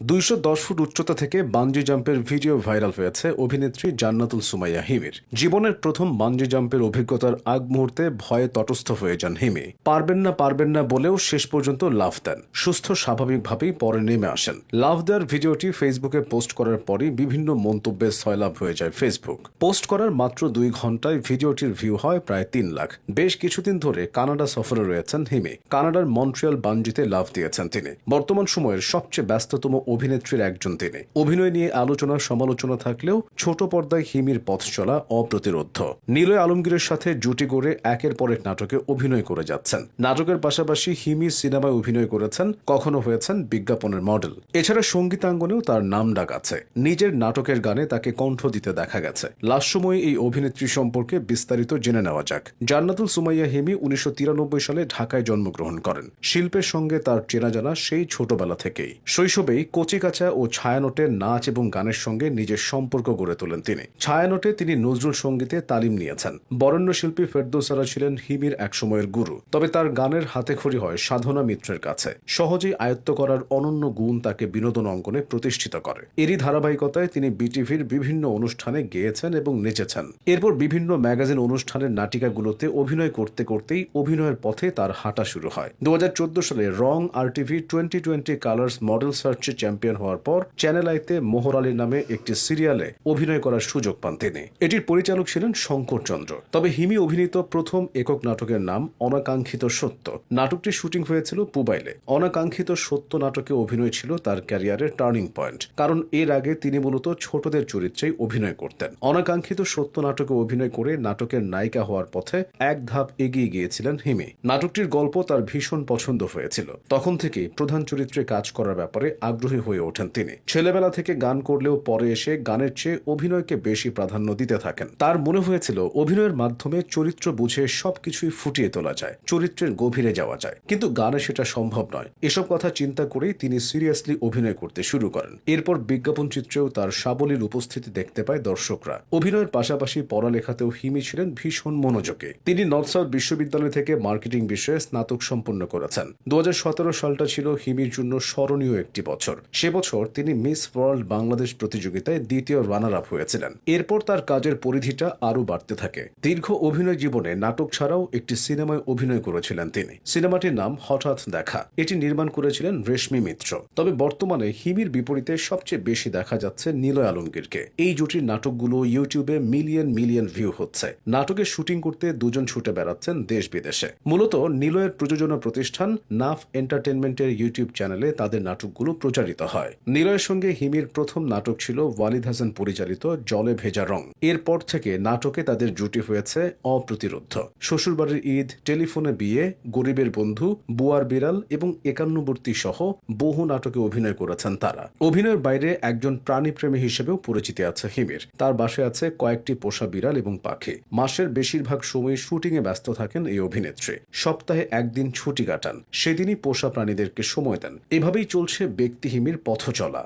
দুইশো দশ ফুট উচ্চতা থেকে বাঞ্জি জাম্পের ভিডিও ভাইরাল হয়েছে অভিনেত্রী জান্নাতুল সুমাইয়া হিমির। জীবনের প্রথম বাঞ্জি জাম্পের অভিজ্ঞতার আগ মুহূর্তে ভয়ে তটস্থ হয়ে যান হিমি। পারবেন না পারবেন না বলেও শেষ পর্যন্ত লাফ দেন। সুস্থ, স্বাভাবিকভাবেই পরে নেমে আসেন। লাভ দেওয়ার ভিডিওটি ফেসবুকে পোস্ট করার পরই বিভিন্ন মন্তব্যে সয়লাভ হয়ে যায় ফেসবুক। পোস্ট করার মাত্র দুই ঘন্টায় ভিডিওটির ভিউ হয় প্রায় তিন লাখ। বেশ কিছুদিন ধরে কানাডা সফরে রয়েছেন হিমি। কানাডার মন্ট্রিয়াল বাঞ্জিতে লাভ দিয়েছেন তিনি। বর্তমান সময়ের সবচেয়ে ব্যস্ততম অভিনেত্রীর একজন তিনি। অভিনয় নিয়ে আলোচনা, সমালোচনা থাকলেও ছোট পর্দায় হিমির পথ চলা অপ্রতিরোধ্য। নীলয় আলমগীরের সাথে জুটি করে একের পর এক নাটকে অভিনয় করে যাচ্ছেন। নাটকের পাশাপাশি হিমি সিনেমায় অভিনয় করেছেন, কখনো হয়েছেন বিজ্ঞাপনের মডেল। এছাড়া সঙ্গীতাঙ্গনেও তার নাম ডাক আছে। নিজের নাটকের গানে তাকে কণ্ঠ দিতে দেখা গেছে। লাস্ট সময়ে এই অভিনেত্রী সম্পর্কে বিস্তারিত জেনে নেওয়া যাক। জান্নাতুল সুমাইয়া হিমি উনিশশো তিরানব্বই সালে ঢাকায় জন্মগ্রহণ করেন। শিল্পের সঙ্গে তার চেনা জানা সেই ছোটবেলা থেকেই। শৈশবেই কচিকাচা ও ছায়ানটে নাচ এবং গানের সঙ্গে নিজের সম্পর্ক গড়ে তোলেন তিনি। ছায়ানটে তিনি নজরুল সঙ্গীতে তালিম নিয়েছেন। বরেণ্য শিল্পী ফেরদৌসারা ছিলেন হিমির একসময়ের গুরু। তবে তার গানের হাতেখড়ি হয় সাধনা মিত্রের কাছে। সহজেই আয়ত্ত করার অনন্য গুণ তাকে বিনোদন অঙ্গনে প্রতিষ্ঠিত করে। এরই ধারাবাহিকতায় তিনি বিটিভির বিভিন্ন অনুষ্ঠানে গেয়েছেন এবং নেচেছেন। এরপর বিভিন্ন ম্যাগাজিন অনুষ্ঠানের নাটিকাগুলোতে অভিনয় করতে করতেই অভিনয়ের পথে তার হাঁটা শুরু হয়। দু হাজার চোদ্দ সালে রং আর TV twenty twenty colours model সার্চে চ্যাম্পিয়ন হওয়ার পর চ্যানেল আইতে মোহর আলী নামে একটি সিরিয়ালে অভিনয় করার সুযোগ পান তিনি। এটির পরিচালক ছিলেন শঙ্কর চন্দ্র। তবে হিমি অভিনীত প্রথম একক নাটকের নাম অনাকাঙ্ক্ষিত সত্য। নাটকটির শুটিং হয়েছিল পুবাইলে। অনাকাঙ্ক্ষিত সত্য নাটকে অভিনয় ছিল তার ক্যারিয়ারের টার্নিং পয়েন্ট। কারণ এর আগে তিনি মূলত ছোটদের চরিত্রেই অভিনয় করতেন। অনাকাঙ্ক্ষিত সত্য নাটকে অভিনয় করে নাটকের নায়িকা হওয়ার পথে এক ধাপ এগিয়ে গিয়েছিলেন হিমি। নাটকটির গল্প তার ভীষণ পছন্দ হয়েছিল। তখন থেকেই প্রধান চরিত্রে কাজ করার ব্যাপারে আগ্রহী হয়ে ওঠেন তিনি। ছেলেবেলা থেকে গান করলেও পরে এসে গানের চেয়ে অভিনয়কে বেশি প্রাধান্য দিতে থাকেন। তার মনে হয়েছিল, অভিনয়ের মাধ্যমে চরিত্র বুঝে সবকিছুই ফুটিয়ে তোলা যায়, চরিত্রের গভীরে যাওয়া যায়। কিন্তু গানে সেটা সম্ভব নয়। এসব কথা চিন্তা করেই তিনি সিরিয়াসলি অভিনয় করতে শুরু করেন। এরপর বিজ্ঞাপন চিত্রেও তার সাবলীল উপস্থিতি দেখতে পায় দর্শকরা। অভিনয়ের পাশাপাশি পড়ালেখাতেও হিমি ছিলেন ভীষণ মনোযোগে। তিনি নর্থ সাউথ বিশ্ববিদ্যালয় থেকে মার্কেটিং বিষয়ে স্নাতক সম্পন্ন করেছেন। দু হাজার সতেরো সালটা ছিল হিমির জন্য স্মরণীয় একটি বছর। সে বছর তিনি মিস ওয়ার্ল্ড বাংলাদেশ প্রতিযোগিতায় দ্বিতীয় রানার আপ হয়েছিলেন। এরপর তার কাজের পরিধিটা আরও বাড়তে থাকে। দীর্ঘ অভিনয় জীবনে নাটক ছাড়াও একটি সিনেমায় অভিনয় করেছিলেন তিনি। সিনেমাটির নাম হঠাৎ দেখা। এটি নির্মাণ করেছিলেন রেশমি মিত্র। তবে বর্তমানে হিমির বিপরীতে সবচেয়ে বেশি দেখা যাচ্ছে নীলয় আলমগীরকে। এই জুটির নাটকগুলো ইউটিউবে মিলিয়ন মিলিয়ন ভিউ হচ্ছে। নাটকের শুটিং করতে দুজন ছুটে বেড়াচ্ছেন দেশ বিদেশে মূলত নিলয়ের প্রযোজনা প্রতিষ্ঠান নাফ এন্টারটেনমেন্টের ইউটিউব চ্যানেলে তাদের নাটকগুলো প্রচারিত হয়। নিলয়ের সঙ্গে হিমির প্রথম নাটক ছিল ওয়ালিদ হাসান পরিচালিত জলে ভেজা রং। এরপর থেকে নাটকে তাদের জুটি হয়েছে অপ্রতিরোধ্য। শ্বশুরবাড়ির ঈদ, টেলিফোনে বিয়ে, গরিবের বন্ধু, বুয়ার বিড়াল এবং একান্নবর্তী সহ বহু নাটকে অভিনয় করেছেন তারা। অভিনয়ের বাইরে একজন প্রাণীপ্রেমী হিসেবেও পরিচিতি আছে হিমির। তার বাসায় আছে কয়েকটি পোষা বিড়াল এবং পাখি। মাসের বেশিরভাগ সময় শুটিংয়ে ব্যস্ত থাকেন এই অভিনেত্রী। সপ্তাহে একদিন ছুটি কাটান। সেদিনই পোষা প্রাণীদেরকে সময় দেন। এভাবেই চলছে ব্যক্তি হিমির পথ চলা